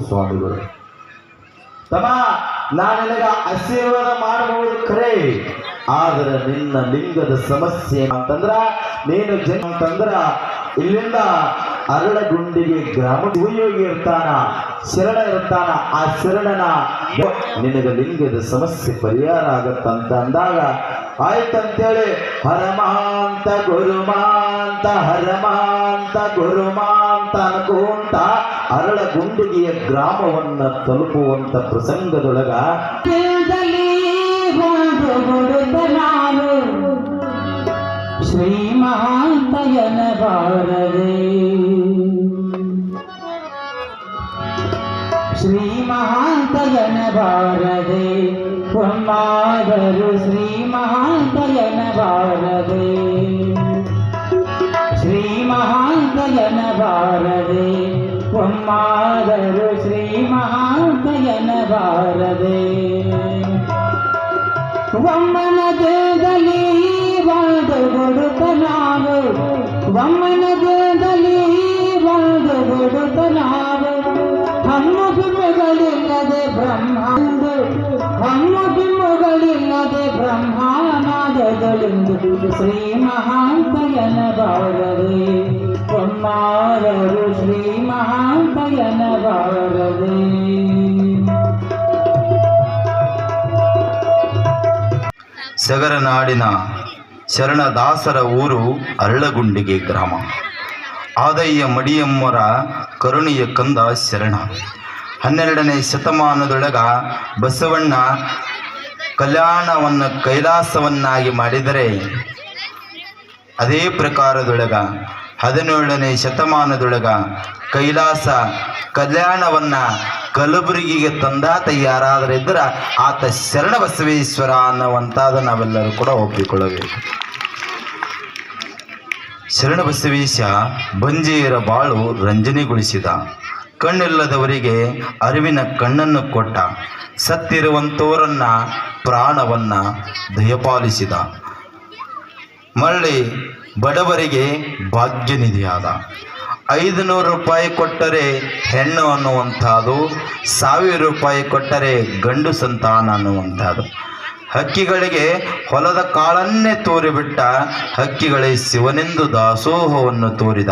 ಸ್ವಾಮಿಗಳು ತಮ್ಮ ನಾನು ನಿನಗ ಆಶೀರ್ವಾದ ಮಾಡಬಹುದು ಖರೆ ಆದ್ರೆ ನಿನ್ನ ಲಿಂಗದ ಸಮಸ್ಯೆ ಅಂತಂದ್ರ ನೀನು ಜನ ಅಂತಂದ್ರ, ಇಲ್ಲಿಂದ ಅರಳಗುಂಡಿಗೆ ಗ್ರಾಮ ಶಿವಯೋಗಿ ಇರ್ತಾನ ಶರಣ ಇರ್ತಾನ ಆ ಶರಣನ ನಿನಗೆ ಲಿಂಗದ ಸಮಸ್ಯೆ ಪರಿಹಾರ ಆಗತ್ತಂತ ಅಂದಾಗ, ಆಯ್ತಂತೇಳಿ ಹರಮಾಂತ ಗುರುಮಾಂತ ಹರಮಾಂತ ಗುರುಮಾಂತ ಅನ್ಕೋಂತ ಅರಳಗುಂಡಿಗೆಯ ಗ್ರಾಮವನ್ನ ತಲುಪುವಂತ ಪ್ರಸಂಗದೊಳಗ ಶ್ರೀ ಮಹಾಂತಯನ ಬಾರದೆ ಶ್ರೀ ಮಹಾಂತಯನ ಬಾರದೆ ಒಮ್ಮಾದರು ಶ್ರೀ ಮಹಾಂತಯನ ಬಾರದೆ ಶ್ರೀ ಮಹಾಂತಯನ ಬಾರದೆ ಒಮ್ಮಾದರು ಶ್ರೀ ಮಹಾಂತಯನ ಬಾರದೆ ಒಮ್ಮನ ದೇಹದಲ್ಲಿ ಒಂದು ಗುಡುತ ನಾವು ಒಮ್ಮನ ಬ್ರಹ್ಮಾನಾದಗಳಿಂದು ಶ್ರೀ ಮಹಾಂತಯನ ಬಾರದೆ ಕೊಮ್ಮಾರರು ಶ್ರೀ ಮಹಾಂತಯನ ಬಾರದೆ ಸಗರನಾಡಿನ ಶರಣದಾಸರ ಊರು ಅರಳಗುಂಡಿಗೆ ಗ್ರಾಮ. ಆದಯ್ಯ ಮಡಿಯಮ್ಮರ ಕರುಣಿಯ ಕಂದ ಶರಣ. ಹನ್ನೆರಡನೇ ಶತಮಾನದೊಳಗ ಬಸವಣ್ಣ ಕಲ್ಯಾಣವನ್ನು ಕೈಲಾಸವನ್ನಾಗಿ ಮಾಡಿದರೆ ಅದೇ ಪ್ರಕಾರದೊಳಗ ಹದಿನೇಳನೇ ಶತಮಾನದೊಳಗ ಕೈಲಾಸ ಕಲ್ಯಾಣವನ್ನ ಕಲಬುರಗಿಗೆ ತಂದಾತ ಯಾರಾದರೂ ಇದ್ರೆ ಆತ ಶರಣ ಬಸವೇಶ್ವರ ಅನ್ನುವಂಥದ್ದು ನಾವೆಲ್ಲರೂ ಕೂಡ ಒಪ್ಪಿಕೊಳ್ಳಬೇಕು. ಶರಣ ಬಸವೇಶ ಬಂಜೆಯರ ಬಾಳು ರಂಜನೆಗೊಳಿಸಿದ. ಕಣ್ಣಿಲ್ಲದವರಿಗೆ ಅರಿವಿನ ಕಣ್ಣನ್ನು ಕೊಟ್ಟ. ಸತ್ತಿರುವಂಥವರನ್ನ ಪ್ರಾಣವನ್ನ ದಯಪಾಲಿಸಿದ. ಮರಳಿ ಬಡವರಿಗೆ ಭಾಗ್ಯನಿಧಿಯಾದ. ಐದು ನೂರು ರೂಪಾಯಿ ಕೊಟ್ಟರೆ ಹೆಣ್ಣು ಅನ್ನುವಂಥದ್ದು ಸಾವಿರ ರೂಪಾಯಿ ಕೊಟ್ಟರೆ ಗಂಡು ಸಂತಾನ ಅನ್ನುವಂಥದ್ದು ಹಕ್ಕಿಗಳಿಗೆ ಹೊಲದ ಕಾಳನ್ನೇ ತೋರಿಬಿಟ್ಟ ಹಕ್ಕಿಗಳೇ ಶಿವನೆಂದು ದಾಸೋಹವನ್ನು ತೋರಿದ.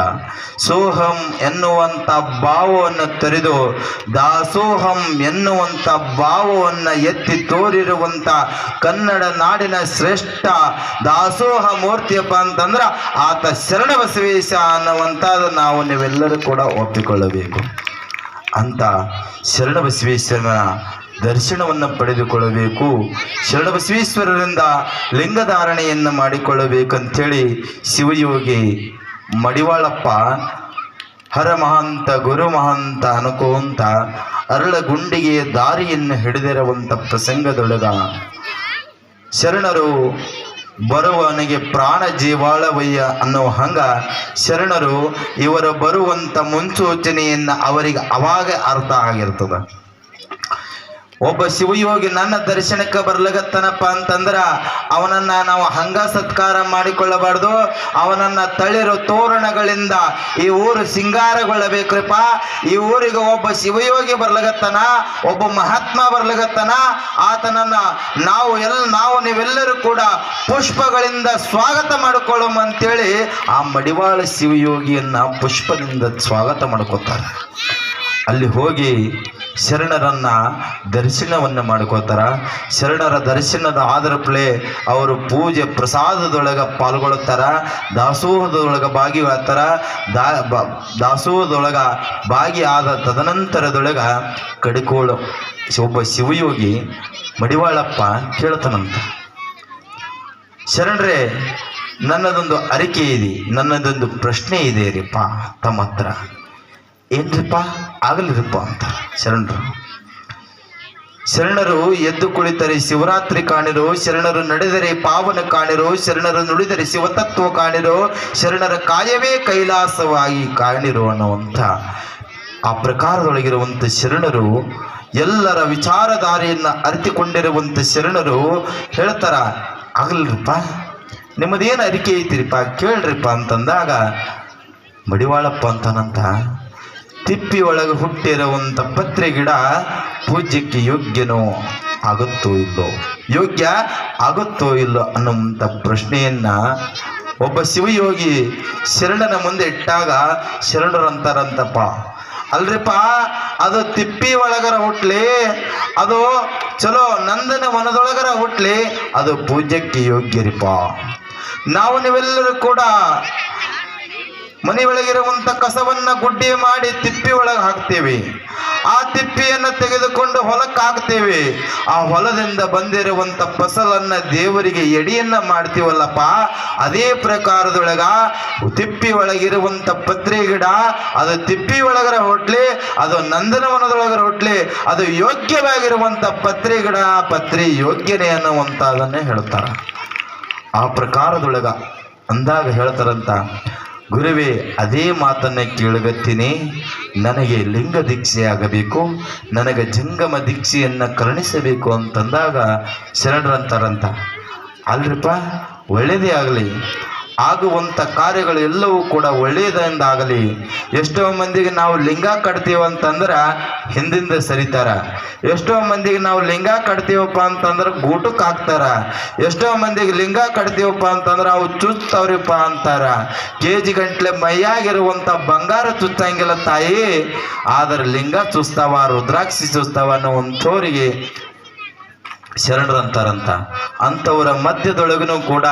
ಸೋಹಂ ಎನ್ನುವಂಥ ಭಾವವನ್ನು ತೊರೆದು ದಾಸೋಹಂ ಎನ್ನುವಂಥ ಭಾವವನ್ನು ಎತ್ತಿ ತೋರಿರುವಂಥ ಕನ್ನಡ ನಾಡಿನ ಶ್ರೇಷ್ಠ ದಾಸೋಹ ಮೂರ್ತಿಯಪ್ಪ ಅಂತಂದ್ರೆ ಆತ ಶರಣ ಬಸವೇಶ ಅನ್ನುವಂಥದ್ದು ನಾವು ನೀವೆಲ್ಲರೂ ಕೂಡ ಒಪ್ಪಿಕೊಳ್ಳಬೇಕು. ಅಂತ ಶರಣ ಬಸವೇಶ್ವರನ ದರ್ಶನವನ್ನು ಪಡೆದುಕೊಳ್ಳಬೇಕು. ಶರಣ ಬಸವೇಶ್ವರರಿಂದ ಲಿಂಗಧಾರಣೆಯನ್ನು ಮಾಡಿಕೊಳ್ಳಬೇಕಂಥೇಳಿ ಶಿವಯೋಗಿ ಮಡಿವಾಳಪ್ಪ, ಹರ ಮಹಾಂತ, ಗುರು ಮಹಾಂತ ಅನುಕೋಂತ ಅರಳ ಗುಂಡಿಗೆ ದಾರಿಯನ್ನು ಹಿಡಿದಿರುವಂಥ ಪ್ರಸಂಗದೊಳಗ ಶರಣರು ಬರುವವನಿಗೆ ಪ್ರಾಣ ಜೀವಾಳವಯ್ಯ ಅನ್ನೋ ಹಂಗ ಶರಣರು ಇವರು ಬರುವಂತ ಮುನ್ಸೂಚನೆಯನ್ನ ಅವರಿಗೆ ಅವಾಗ ಅರ್ಥ ಆಗಿರ್ತದ. ಒಬ್ಬ ಶಿವಯೋಗಿ ನನ್ನ ದರ್ಶನಕ್ಕೆ ಬರ್ಲಗತ್ತನಪ್ಪ ಅಂತಂದ್ರ ಅವನನ್ನ ನಾವು ಹಂಗ ಸತ್ಕಾರ ಮಾಡಿಕೊಳ್ಳಬಾರ್ದು. ಅವನನ್ನ ತಳಿರು ತೋರಣಗಳಿಂದ ಈ ಊರು ಸಿಂಗಾರಗೊಳ್ಳಬೇಕ್ರಪ್ಪ. ಈ ಊರಿಗೆ ಒಬ್ಬ ಶಿವಯೋಗಿ ಬರ್ಲಗತ್ತನ, ಒಬ್ಬ ಮಹಾತ್ಮ ಬರ್ಲಗತ್ತನ. ಆತನನ್ನ ನಾವು ಎಲ್, ನಾವು ನೀವೆಲ್ಲರೂ ಕೂಡ ಪುಷ್ಪಗಳಿಂದ ಸ್ವಾಗತ ಮಾಡಿಕೊಳ್ಳೋಮ ಅಂತೇಳಿ ಆ ಮಡಿವಾಳ ಶಿವಯೋಗಿಯನ್ನ ಪುಷ್ಪದಿಂದ ಸ್ವಾಗತ ಮಾಡ್ಕೋತಾರೆ. ಅಲ್ಲಿ ಹೋಗಿ ಶರಣರನ್ನ ದರ್ಶನವನ್ನು ಮಾಡ್ಕೋತಾರ ಶರಣರ ದರ್ಶನದ ಆದರ ಪ್ಲೇ ಅವರು ಪೂಜೆ ಪ್ರಸಾದದೊಳಗೆ ಪಾಲ್ಗೊಳ್ಳುತ್ತಾರ ದಾಸೋಹದೊಳಗೆ ಭಾಗಿಯಾಗ್ತಾರ. ದಾ ದಾಸೋಹದೊಳಗೆ ಆದ ತದನಂತರದೊಳಗೆ ಕಡಿಕೋಳು ಒಬ್ಬ ಶಿವಯೋಗಿ ಮಡಿವಾಳಪ್ಪ ಕೇಳ್ತಾನಂತ. ಶರಣರೇ, ನನ್ನದೊಂದು ಅರಿಕೆ ಇದೆ. ನನ್ನದೊಂದು ಪ್ರಶ್ನೆ ಇದೆ ರೀಪ್ಪ ತಮ್ಮ ಹತ್ರ ಏನ್ರಿಪ್ಪ ಆಗಲಿರಪ್ಪ ಅಂತ ಶರಣರು. ಶರಣರು ಎದ್ದು ಕುಳಿತರೆ ಶಿವರಾತ್ರಿ ಕಾಣಿರೋ, ಶರಣರು ನಡೆದರೆ ಪಾವನ ಕಾಣಿರೋ, ಶರಣರು ನುಡಿದರೆ ಶಿವತತ್ವ ಕಾಣಿರೋ, ಶರಣರ ಕಾಯವೇ ಕೈಲಾಸವಾಗಿ ಕಾಣಿರು ಅನ್ನುವಂಥ ಆ ಪ್ರಕಾರದೊಳಗಿರುವಂಥ ಶರಣರು, ಎಲ್ಲರ ವಿಚಾರಧಾರೆಯನ್ನು ಅರಿತುಕೊಂಡಿರುವಂಥ ಶರಣರು ಹೇಳ್ತಾರ ಆಗಲ್ರಿಪ್ಪ ನಿಮ್ಮದೇನು ಅರಿಕೆ ಐತಿರಿಪ್ಪ, ಕೇಳ್ರಿಪ್ಪ ಅಂತಂದಾಗ, ಮಡಿವಾಳಪ್ಪ ಅಂತಾನಂತ ತಿಪ್ಪಿ ಒಳಗೆ ಹುಟ್ಟಿರುವಂಥ ಪತ್ರೆ ಗಿಡ ಪೂಜ್ಯಕ್ಕೆ ಯೋಗ್ಯನೋ ಆಗುತ್ತೋ ಇಲ್ಲೋ? ಯೋಗ್ಯ ಆಗುತ್ತೋ ಇಲ್ಲೋ ಅನ್ನುವಂಥ ಪ್ರಶ್ನೆಯನ್ನ ಒಬ್ಬ ಶಿವಯೋಗಿ ಶರಣನ ಮುಂದೆ ಇಟ್ಟಾಗ ಶರಣರಂತಾರಂತಪ್ಪ ಅಲ್ರಿಪ್ಪ, ಅದು ತಿಪ್ಪಿ ಒಳಗರ ಹುಟ್ಲಿ, ಅದು ಚಲೋ ನಂದನ ವನದೊಳಗರ ಹುಟ್ಲಿ, ಅದು ಪೂಜ್ಯಕ್ಕೆ ಯೋಗ್ಯರಿಪ್ಪ. ನಾವು ನೀವೆಲ್ಲರೂ ಕೂಡ ಮನೆಯೊಳಗಿರುವಂತ ಕಸವನ್ನು ಗುಡ್ಡೆ ಮಾಡಿ ತಿಪ್ಪಿ ಒಳಗೆ ಹಾಕ್ತೇವೆ. ಆ ತಿಪ್ಪಿಯನ್ನು ತೆಗೆದುಕೊಂಡು ಹೊಲಕ್ಕೆ ಹಾಕ್ತೇವೆ. ಆ ಹೊಲದಿಂದ ಬಂದಿರುವಂಥ ಫಸಲನ್ನು ದೇವರಿಗೆ ಎಡಿಯನ್ನು ಮಾಡ್ತೀವಲ್ಲಪ್ಪ. ಅದೇ ಪ್ರಕಾರದೊಳಗ ತಿಪ್ಪಿ ಒಳಗಿರುವಂಥ ಪತ್ರೆ ಗಿಡ, ಅದು ತಿಪ್ಪಿ ಒಳಗರ ಹೊಟ್ಲಿ, ಅದು ನಂದನವನದೊಳಗರ ಹೊಟ್ಲಿ, ಅದು ಯೋಗ್ಯವಾಗಿರುವಂಥ ಪತ್ರೆ ಗಿಡ, ಪತ್ರೆ ಯೋಗ್ಯನೇ ಅನ್ನುವಂಥದ್ದನ್ನೇ ಹೇಳ್ತಾರೆ. ಆ ಪ್ರಕಾರದೊಳಗ ಅಂದಾಗ ಹೇಳ್ತಾರಂತ ಗುರುವೇ, ಅದೇ ಮಾತನ್ನು ಕೇಳಗತ್ತೀನಿ. ನನಗೆ ಲಿಂಗ ದೀಕ್ಷೆ ಆಗಬೇಕು. ನನಗೆ ಜಂಗಮ ದೀಕ್ಷೆಯನ್ನು ಕರುಣಿಸಬೇಕು ಅಂತಂದಾಗ ಶರಣರಂತಾರಂತ. ಅಲ್ರಿಪ್ಪ ಒಳ್ಳೆಯದೇ ಆಗಲಿ. ಆಗುವಂಥ ಕಾರ್ಯಗಳು ಎಲ್ಲವೂ ಕೂಡ ಒಳ್ಳೆಯದಿಂದಾಗಲಿ ಎಷ್ಟೋ ಮಂದಿಗೆ ನಾವು ಲಿಂಗ ಕಟ್ತೀವಿ ಅಂತಂದ್ರೆ ಹಿಂದಿಂದ ಸರಿತಾರ. ಎಷ್ಟೋ ಮಂದಿಗೆ ನಾವು ಲಿಂಗ ಕಟ್ತೀವಪ್ಪ ಅಂತಂದ್ರೆ ಗೂಟಕ್ಕೆ ಹಾಕ್ತಾರ. ಎಷ್ಟೋ ಮಂದಿಗೆ ಲಿಂಗ ಕಟ್ತೀವಪ್ಪ ಅಂತಂದ್ರೆ ಅವು ಚುಚ್ತವ್ರಿಪ್ಪ ಅಂತಾರ. ಕೆ ಜಿ ಗಂಟ್ಲೆ ಮೈಯಾಗಿರುವಂಥ ಬಂಗಾರ ಚುಚ್ಚಂಗಿಲ್ಲ ತಾಯಿ. ಆದರೆ ಲಿಂಗ ಚುಸ್ತಾವ ರುದ್ರಾಕ್ಷಿ ಚುಸ್ತಾವ ಅನ್ನೋ ಒಂಥೋರಿಗೆ ಶರಣರಂತಾರಂತ. ಅಂಥವರ ಮಧ್ಯದೊಳಗೂ ಕೂಡ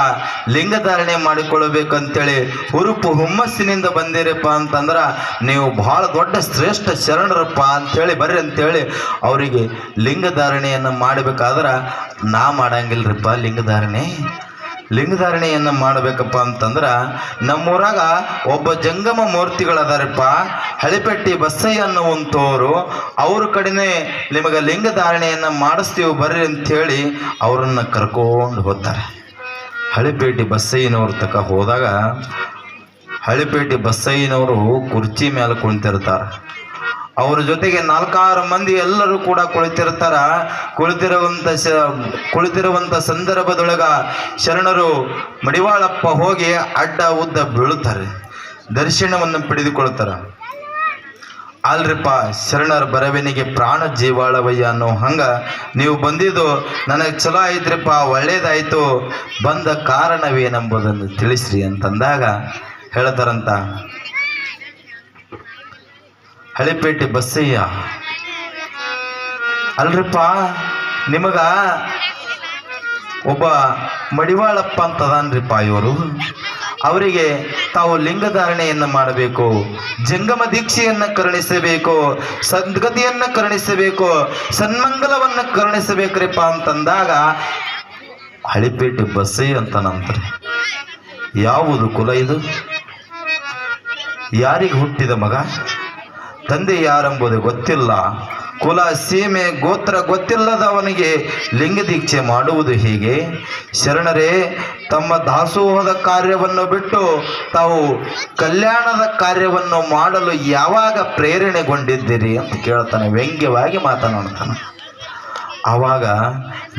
ಲಿಂಗಧಾರಣೆ ಮಾಡಿಕೊಳ್ಳಬೇಕಂತೇಳಿ ಹುರುಪು ಹುಮ್ಮಸ್ಸಿನಿಂದ ಬಂದಿರಪ್ಪ ಅಂತಂದ್ರೆ ನೀವು ಬಹಳ ದೊಡ್ಡ ಶ್ರೇಷ್ಠ ಶರಣರಪ್ಪ ಅಂಥೇಳಿ ಬರ್ರಿ ಅಂತೇಳಿ ಅವರಿಗೆ ಲಿಂಗಧಾರಣೆಯನ್ನು ಮಾಡಬೇಕಾದ್ರೆ ನಾ ಮಾಡಂಗಿಲ್ರಿಪ್ಪ ಲಿಂಗಧಾರಣೆ. ಲಿಂಗಧಾರಣೆಯನ್ನು ಮಾಡಬೇಕಪ್ಪ ಅಂತಂದ್ರೆ ನಮ್ಮೂರಾಗ ಒಬ್ಬ ಜಂಗಮ ಮೂರ್ತಿಗಳದಾರಪ್ಪ, ಹಳಿಪೆಟ್ಟಿ ಬಸ್ಸಯ್ಯ ಅನ್ನುವಂಥವ್ರು ಅವ್ರ ಕಡೆನೇ ನಿಮಗೆ ಲಿಂಗಧಾರಣೆಯನ್ನು ಮಾಡಿಸ್ತೀವಿ ಬರ್ರಿ ಅಂಥೇಳಿ ಅವರನ್ನು ಕರ್ಕೊಂಡು ಹೋಗ್ತಾರೆ. ಹಳಿಪೇಟೆ ಬಸ್ಸಯ್ಯನವ್ರ ತಕ ಹೋದಾಗ ಹಳಿಪೇಟೆ ಬಸ್ಸಯ್ಯನವರು ಕುರ್ಚಿ ಮೇಲೆ ಕುಳಿತಿರ್ತಾರೆ ಅವ್ರ ಜೊತೆಗೆ ನಾಲ್ಕಾರು ಮಂದಿ ಎಲ್ಲರೂ ಕೂಡ ಕುಳಿತಿರ್ತಾರ. ಕುಳಿತಿರುವಂತ ಕುಳಿತಿರುವಂತ ಸಂದರ್ಭದೊಳಗ ಶರಣರು ಮಡಿವಾಳಪ್ಪ ಹೋಗಿ ಅಡ್ಡ ಉದ್ದ ಬೀಳುತ್ತಾರೆ. ದರ್ಶನವನ್ನು ಪಡೆದುಕೊಳ್ತಾರ ಅಲ್ರಿಪ್ಪ ಶರಣರ ಬರವಣಿಗೆ ಪ್ರಾಣ ಜೀವಾಳವಯ್ಯ ಅನ್ನೋ ಹಂಗ ನೀವು ಬಂದಿದ್ದು ನನಗೆ ಚಲೋ ಆಯ್ತ್ರಿಪ್ಪ ಒಳ್ಳೇದಾಯಿತು. ಬಂದ ಕಾರಣವೇನೆಂಬುದನ್ನು ತಿಳಿಸ್ರಿ ಅಂತಂದಾಗ ಹೇಳ್ತಾರಂತ ಹಳಿಪೇಟೆ ಬಸ್ಸಯ್ಯ. ಅಲ್ರಿಪ್ಪ, ನಿಮಗ ಒಬ್ಬ ಮಡಿವಾಳಪ್ಪ ಅಂತದನ್ರಿಪ್ಪ ಇವರು. ಅವರಿಗೆ ತಾವು ಲಿಂಗಧಾರಣೆಯನ್ನು ಮಾಡಬೇಕು, ಜಂಗಮ ದೀಕ್ಷೆಯನ್ನು ಕರುಣಿಸಬೇಕು, ಸದ್ಗತಿಯನ್ನು ಕರುಣಿಸಬೇಕು, ಸನ್ಮಂಗಲವನ್ನು ಕರುಣಿಸಬೇಕ್ರಿಪ್ಪ ಅಂತಂದಾಗ ಹಳಿಪೇಟೆ ಬಸ್ಸೆ ಅಂತ ನಂತರ ಯಾವುದು ಕುಲ ಇದು? ಯಾರಿಗೆ ಹುಟ್ಟಿದ ಮಗ? ತಂದೆ ಯಾರೆಂಬುದು ಗೊತ್ತಿಲ್ಲ. ಕುಲ, ಸೀಮೆ, ಗೋತ್ರ ಗೊತ್ತಿಲ್ಲದವನಿಗೆ ಲಿಂಗ ದೀಕ್ಷೆ ಮಾಡುವುದು ಹೀಗೆ? ಶರಣರೇ, ತಮ್ಮ ದಾಸೋಹದ ಕಾರ್ಯವನ್ನು ಬಿಟ್ಟು ತಾವು ಕಲ್ಯಾಣದ ಕಾರ್ಯವನ್ನು ಮಾಡಲು ಯಾವಾಗ ಪ್ರೇರಣೆಗೊಂಡಿದ್ದೀರಿ? ಅಂತ ಕೇಳ್ತಾನೆ, ವ್ಯಂಗ್ಯವಾಗಿ ಮಾತನಾಡ್ತಾನೆ. ಆವಾಗ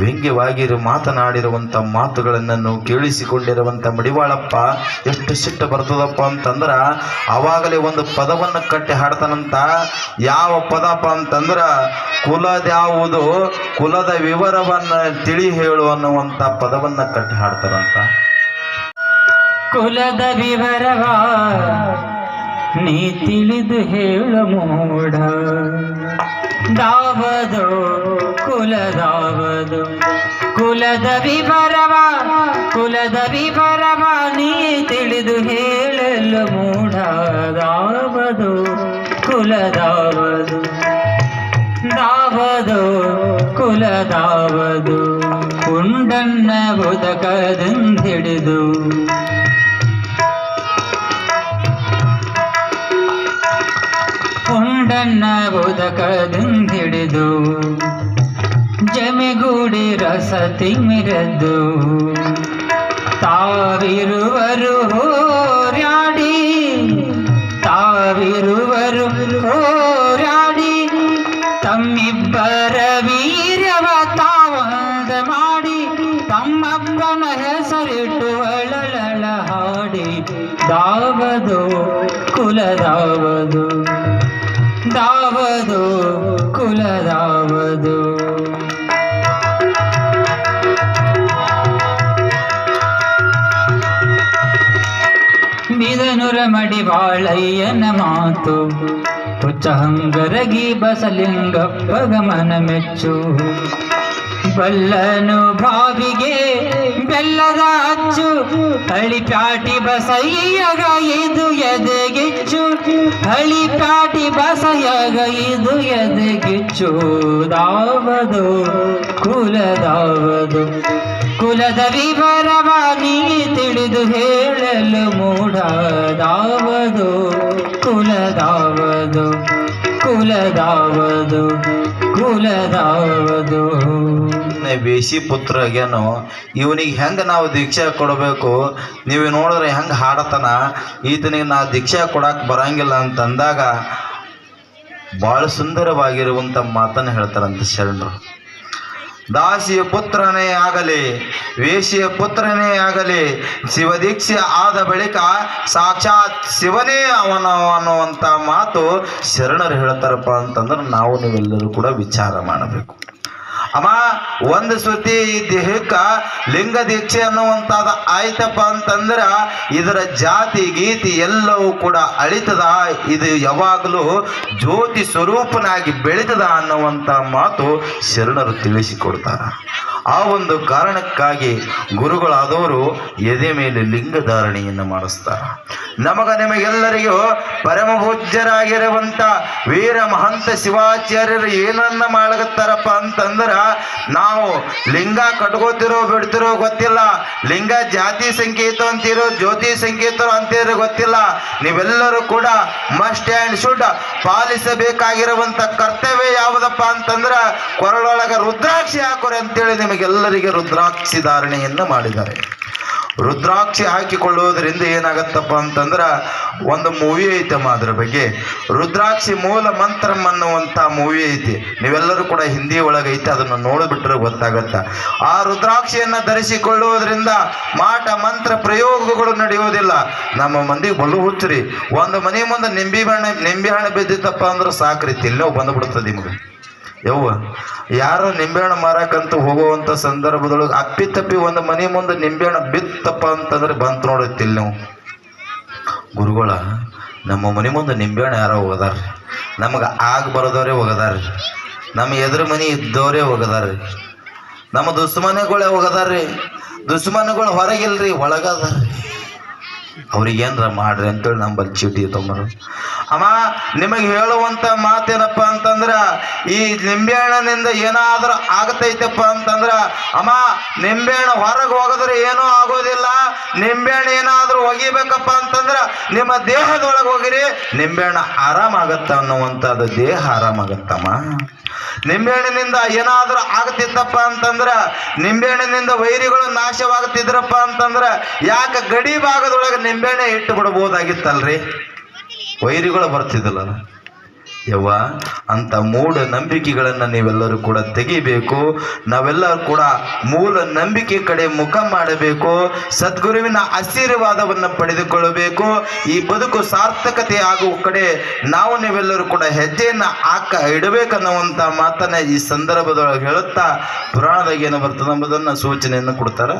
ವ್ಯಂಗ್ಯವಾಗಿರು ಮಾತನಾಡಿರುವಂಥ ಮಾತುಗಳನ್ನು ಕೇಳಿಸಿಕೊಂಡಿರುವಂಥ ಮಡಿವಾಳಪ್ಪ, ಎಷ್ಟು ಸಿಟ್ಟು ಬರ್ತದಪ್ಪ ಅಂತಂದ್ರೆ ಆವಾಗಲೇ ಒಂದು ಪದವನ್ನು ಕಟ್ಟಿ ಹಾಡ್ತಾನಂತ, ಯಾವ ಪದಪ್ಪ ಅಂತಂದ್ರ, ಕುಲದ್ಯಾವುದು, ಕುಲದ ವಿವರವನ್ನು ತಿಳಿ ಹೇಳು ಅನ್ನುವಂಥ ಪದವನ್ನು ಕಟ್ಟಿ ಹಾಡ್ತಾರಂತ ಕುಲದ ವಿವರವ, ನೀ ತಿಳಿದು ಹೇಳ ಮೂಡ. ದಾವದು ಕುಲದಾವದು. ಕುಲದ ವಿವರವ ಕುಲದ ವಿವರವ ನೀ ತಿಳಿದು ಹೇಳಲು ಮೂಢ ದಾವದು, ಕುಲದಾವದು. ದಾವದು ಕುಲದಾವದು ಕುಂಡನ್ನ ಬುದಕದಂದಿಡಿದು ಕುಂಡನ್ನ ಬುದಕದಂದಿಡಿದು ಗುಡಿ ರಸ ತಿಮಿರದು ತಾವಿರುವರು ಹೋರಾಡಿ ತಾವಿರುವರು ಹೋರಾಡಿ, ತಮ್ಮಿಬ್ಬರ ವೀರ್ಯವ ತಾವದ ಮಾಡಿ, ತಮ್ಮಪ್ಪನ ಹೆಸರಿಟ್ಟು ಅಳಲಳ ಹಾಡಿ, ದಾವದು ಕುಲದಾವದು ದಾವದು ಕುಲದಾವದು. ಬಿದನುರ ಮಡಿವಾಳಯ್ಯನ ಮಾತು. ಹುಚ್ಚಹಂಗರಗಿ ಬಸಲಿಂಗಪ್ಪ ಗಮನ ಮೆಚ್ಚು. ಬಲ್ಲನು ಭಾವಿಗೆ ಬೆಲ್ಲದ ಅಚ್ಚು. ಹಳಿಪ್ಯಾಟಿ ಬಸಯ್ಯಗ ಇದು ಎದೆಗಿಚ್ಚು. ಪಾಟಿ ಬಸಯ್ಯಗ ಇದು ಎದೆಗಿಚ್ಚು. ದಾವದು, ಕುಲದಾವದು. ಕುಲದ ವಿವರವಾಗಿ ತಿಳಿದು ಹೇಳಲು ಮೂಡದಾವದು, ಕುಲದಾವದು ಕುಲದಾವದು ಕುಲದಾವದು. ಬೇಸಿ ಪುತ್ರ ಇವನಿಗೆ ಹೆಂಗೆ ನಾವು ದೀಕ್ಷೆ ಕೊಡಬೇಕು? ನೀವು ನೋಡಿದ್ರೆ ಹೆಂಗೆ ಹಾಡತನ? ಈತನಿಗೆ ನಾ ದೀಕ್ಷೆ ಕೊಡಕ್ಕೆ ಬರಂಗಿಲ್ಲ ಅಂತಂದಾಗ ಭಾಳ ಸುಂದರವಾಗಿರುವಂಥ ಮಾತನ್ನು ಹೇಳ್ತಾರಂತ ಶರಣರು. ದಾಸಿಯ ಪುತ್ರನೇ ಆಗಲಿ ವೇಷಿಯ ಪುತ್ರನೇ ಆಗಲಿ, ಶಿವದೀಕ್ಷೆ ಆದ ಬಳಿಕ ಸಾಕ್ಷಾತ್ ಶಿವನೇ ಅವನ ಅನ್ನುವಂಥ ಮಾತು ಶರಣರು ಹೇಳ್ತಾರಪ್ಪ ಅಂತಂದ್ರೆ ನಾವು ನೀವೆಲ್ಲರೂ ಕೂಡ ವಿಚಾರ ಮಾಡಬೇಕು. ಅಮ್ಮ, ಒಂದು ಸುತಿ ಈ ದೇಹಕ್ಕ ಲಿಂಗ ದೀಕ್ಷೆ ಅನ್ನುವಂಥದ್ದು ಆಯ್ತಪ್ಪ ಅಂತಂದ್ರೆ ಇದರ ಜಾತಿ ಗೀತಿ ಎಲ್ಲವೂ ಕೂಡ ಅಳಿತದ. ಇದು ಯಾವಾಗಲೂ ಜ್ಯೋತಿ ಸ್ವರೂಪನಾಗಿ ಬೆಳೀತದ ಅನ್ನುವಂಥ ಮಾತು ಶರಣರು ತಿಳಿಸಿಕೊಡ್ತಾರೆ. ಆ ಒಂದು ಕಾರಣಕ್ಕಾಗಿ ಗುರುಗಳಾದವರು ಎದೆ ಮೇಲೆ ಲಿಂಗ ಧಾರಣೆಯನ್ನು ಮಾಡಿಸ್ತಾರ. ನಮಗ ನಿಮಗೆಲ್ಲರಿಗೂ ಪರಮ ಪೂಜ್ಯರಾಗಿರುವಂಥ ವೀರ ಮಹಂತ ಶಿವಾಚಾರ್ಯರು ಏನನ್ನ ಮಾಡಕತ್ತಾರಪ್ಪ ಅಂತಂದ್ರ ನಾವು ಲಿಂಗ ಕಟ್ಕೋತಿರೋ ಬಿಡ್ತಿರೋ ಗೊತ್ತಿಲ್ಲ. ಲಿಂಗ ಜಾತಿ ಸಂಕೇತ ಅಂತೀರೋ, ಜ್ಯೋತಿ ಸಂಕೇತ ಅಂತೀರೋ ಗೊತ್ತಿಲ್ಲ. ನೀವೆಲ್ಲರೂ ಕೂಡ ಮಸ್ಟ್ ಆ್ಯಂಡ್ ಶುಡ್ ಪಾಲಿಸಬೇಕಾಗಿರುವಂಥ ಕರ್ತವ್ಯ ಯಾವುದಪ್ಪ ಅಂತಂದ್ರೆ ಕೊರಳೊಳಗೆ ರುದ್ರಾಕ್ಷಿ ಹಾಕೋರಿ ಅಂತೇಳಿ ನಿಮಗೆಲ್ಲರಿಗೆ ರುದ್ರಾಕ್ಷಿ ಧಾರಣೆಯನ್ನು ಮಾಡಿದ್ದಾರೆ. ರುದ್ರಾಕ್ಷಿ ಹಾಕಿಕೊಳ್ಳುವುದರಿಂದ ಏನಾಗತ್ತಪ್ಪ ಅಂತಂದ್ರೆ ಒಂದು ಮೂವಿ ಐತಮ್ಮ ಅದ್ರ ಬಗ್ಗೆ. ರುದ್ರಾಕ್ಷಿ ಮೂಲ ಮಂತ್ರಂ ಅನ್ನುವಂಥ ಮೂವಿ ಐತಿ. ನೀವೆಲ್ಲರೂ ಕೂಡ ಹಿಂದಿ ಒಳಗೆ ಐತಿ, ಅದನ್ನು ನೋಡಿಬಿಟ್ರೆ ಗೊತ್ತಾಗತ್ತ. ಆ ರುದ್ರಾಕ್ಷಿಯನ್ನು ಧರಿಸಿಕೊಳ್ಳುವುದರಿಂದ ಮಾಟ ಮಂತ್ರ ಪ್ರಯೋಗಗಳು ನಡೆಯುವುದಿಲ್ಲ. ನಮ್ಮ ಮಂದಿಗೆ ಬಲು ಹುಚ್ಚರಿ. ಒಂದು ಮನೆ ಮುಂದೆ ನಿಂಬೆ ಹಣ್ಣು ನಿಂಬೆ ಹಣ್ಣು ಬಿದ್ದಿತ್ತಪ್ಪ ಅಂದ್ರೆ ಸಾಕ್ರಿ ತಿಲ್ಲೋ ಬಂದ್ಬಿಡ್ತದೆ ನಿಮ್ಗೆ. ಯವ್ವ, ಯಾರೋ ನಿಂಬೆಹಣ್ಣು ಮಾರಕ್ಕಂತ ಹೋಗುವಂಥ ಸಂದರ್ಭದೊಳಗೆ ಅಪ್ಪಿ ತಪ್ಪಿ ಒಂದು ಮನೆ ಮುಂದೆ ನಿಂಬೆಹಣ್ಣು ಬಿತ್ತಪ್ಪ ಅಂತಂದ್ರೆ ಬಂತು ನೋಡುತ್ತಿಲ್ಲ ನೀವು. ಗುರುಗಳ, ನಮ್ಮ ಮನೆ ಮುಂದೆ ನಿಂಬೆಹಣ್ಣು ಯಾರೋ ಹೋಗದಾರ್ರಿ. ನಮಗೆ ಆಗ ಬರೋದವ್ರೆ ಹೋಗದಾರ್ರಿ. ನಮ್ಮ ಎದುರು ಮನೆ ಇದ್ದವರೇ ಹೋಗದಾರ್ರಿ. ನಮ್ಮ ದುಸ್ಮನೆಗಳೇ ಹೋಗದಾರ್ರಿ. ದುಸ್ಮನೆಗಳು ಹೊರಗಿಲ್ರಿ, ಒಳಗದಾರ್ರಿ. ಅವ್ರಿಗೆ ಏನ್ರ ಮಾಡ್ರಿ ಅಂತೇಳಿ ನಂಬಲ್ಲಿ ಚೀಟಿ ತೊಂಬರು ಅಮ್ಮ, ನಿಮಗೆ ಹೇಳುವಂತ ಮಾತೇನಪ್ಪ ಅಂತಂದ್ರ, ಈ ನಿಂಬೆಹಣ್ಣಿನಿಂದ ಏನಾದ್ರೂ ಆಗತೈತಪ್ಪ ಅಂತಂದ್ರ, ಅಮ್ಮ, ನಿಂಬೆಹಣ್ಣು ಹೊರಗೆ ಹೋಗಿದ್ರೆ ಏನೂ ಆಗೋದಿಲ್ಲ. ನಿಂಬೆಹಣ್ಣು ಏನಾದ್ರೂ ಒಗಿಬೇಕಪ್ಪ ಅಂತಂದ್ರ, ನಿಮ್ಮ ದೇಹದೊಳಗೆ ಹೋಗಿರಿ, ನಿಂಬೆಹಣ್ಣು ಆರಾಮಾಗತ್ತ ಅನ್ನುವಂಥದ್ದು ದೇಹ ಆರಾಮಾಗತ್ತಮ್ಮ ನಿಂಬೆಹಣ್ಣಿನಿಂದ ಏನಾದ್ರೂ ಆಗ್ತಿತ್ತಪ್ಪ ಅಂತಂದ್ರ, ನಿಂಬೆಹಣ್ಣಿನಿಂದ ವೈರಿಗಳು ನಾಶವಾಗುತ್ತಿದ್ರಪ್ಪ ಅಂತಂದ್ರ, ಯಾಕೆ ಗಡಿ ಭಾಗದೊಳಗೆ ನಿಂಬೆಹಣ್ಣೆ ಇಟ್ಟು ಬಿಡಬಹುದಾಗಿತ್ತಲ್ರಿ ವೈರಿಗಳು ಬರ್ತಿದ್ದಲ್ಲ ಯವ್ವ ಅಂಥ ಮೂಢ ನಂಬಿಕೆಗಳನ್ನು ನೀವೆಲ್ಲರೂ ಕೂಡ ತೆಗಿಬೇಕು. ನಾವೆಲ್ಲರೂ ಕೂಡ ಮೂಲ ನಂಬಿಕೆ ಕಡೆ ಮುಖ ಮಾಡಬೇಕು. ಸದ್ಗುರುವಿನ ಆಶೀರ್ವಾದವನ್ನು ಪಡೆದುಕೊಳ್ಳಬೇಕು. ಈ ಬದುಕು ಸಾರ್ಥಕತೆ ಆಗುವ ಕಡೆ ನಾವು ನೀವೆಲ್ಲರೂ ಕೂಡ ಹೆಜ್ಜೆಯನ್ನು ಹಾಕ ಇಡಬೇಕನ್ನುವಂಥ ಮಾತನ್ನ ಈ ಸಂದರ್ಭದೊಳಗೆ ಹೇಳುತ್ತಾ ಪುರಾಣದಾಗ ಏನು ಬರ್ತದೆ ಎಂಬುದನ್ನು ಸೂಚನೆಯನ್ನು ಕೊಡ್ತಾರೆ.